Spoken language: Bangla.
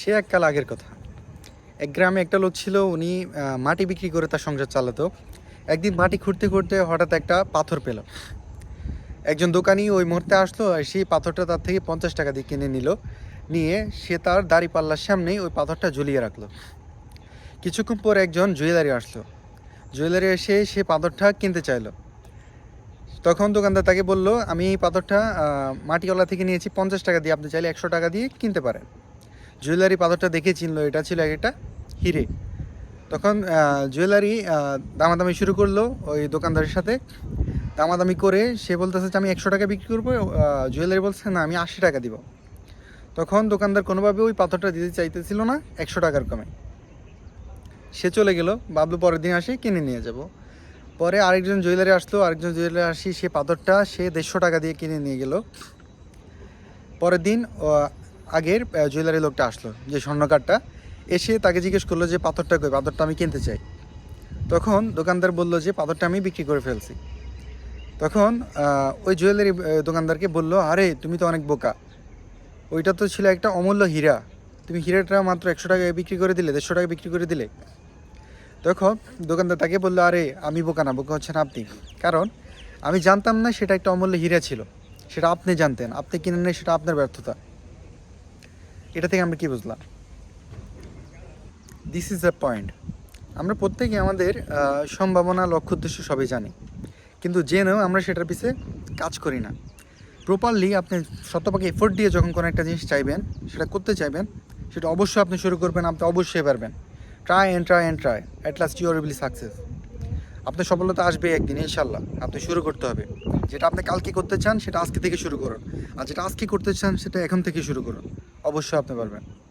সে এককাল আগের কথা। এক গ্রামে একটা লোক ছিল, উনি মাটি বিক্রি করে তার সংসার চালাতো। একদিন মাটি খুঁড়তে খুঁড়তে হঠাৎ একটা পাথর পেল। একজন দোকানি ওই মুহূর্তে আসলো আর সেই পাথরটা তার থেকে পঞ্চাশ টাকা দিয়ে কিনে নিল। নিয়ে সে তার দাড়ি পাল্লার সামনেই ওই পাথরটা ঝুলিয়ে রাখল। কিছুক্ষণ পর একজন জুয়েলারি আসলো। জুয়েলারি এসে সে পাথরটা কিনতে চাইলো। তখন দোকানদার তাকে বলল, আমি এই পাথরটা মাটিওয়ালা থেকে নিয়েছি, পঞ্চাশ টাকা দিয়ে। আপনি চাইলে একশো টাকা দিয়ে কিনতে পারেন। জুয়েলারি পাথরটা দেখে চিনলো, এটা ছিল একটা হিরে। তখন জুয়েলারি দামাদামি শুরু করল ওই দোকানদারের সাথে। দামাদামি করে সে বলতেছে যে, আমি একশো টাকা বিক্রি করব। জুয়েলারি বলছে, না, আমি আশি টাকা দিব। তখন দোকানদার কোনোভাবে ওই পাথরটা দিতে চাইতেছিল না একশো টাকার কমে। সে চলে গেল বাবলু পরের দিন আসে, কিনে নিয়ে যাব। পরে আরেকজন জুয়েলারি আসলো, আরেকজন জুয়েলারি আসি, সে পাথরটা সে দেড়শো টাকা দিয়ে কিনে নিয়ে গেল। পরের দিন আগের জুয়েলারি লোকটা আসলো, যে স্বর্ণকারটা। এসে তাকে জিজ্ঞেস করল যে, পাথরটা কই? পাথরটা আমি কিনতে চাই। তখন দোকানদার বলল যে, পাথরটা আমি বিক্রি করে ফেলছি। তখন ওই জুয়েলারি দোকানদারকে বলল, আরে, তুমি তো অনেক বোকা। ওইটা তো ছিল একটা অমূল্য হীরা। তুমি হীরাটা মাত্র একশো টাকায় বিক্রি করে দিলে, দেড়শো টাকায় বিক্রি করে দিলে। তখন দোকানদার তাকে বলল, আরে, আমি বোকা না, বোকা হচ্ছেন আপনি। কারণ, আমি জানতাম না সেটা একটা অমূল্য হীরা ছিল। সেটা আপনি জানতেন, আপনি কিনে নেই, সেটা আপনার ব্যর্থতা। এটা থেকে আমরা কি বুঝলাম? দিস ইজ দ্য পয়েন্ট আমরা প্রত্যেকে আমাদের সম্ভাবনা, লক্ষ্য, উদ্দেশ্য সবই জানি। কিন্তু জেনেও আমরা সেটার পিছে কাজ করি না। প্রপারলি আপনি শতভাগে এফোর্ট দিয়ে যখন কোনো একটা জিনিস চাইবেন, সেটা করতে চাইবেন, সেটা অবশ্যই আপনি শুরু করবেন, আপনি অবশ্যই পারবেন try and try and try at last your will success আপনার সফলতা আসবে একদিন, ইনশাল্লাহ। আপনি শুরু করতে হবে। যেটা আপনি কালকে করতে চান, সেটা আজকে থেকে শুরু করুন। আর যেটা আজকে করতে চান, সেটা এখন থেকে শুরু করুন। অবশ্যই আপনি পারবেন।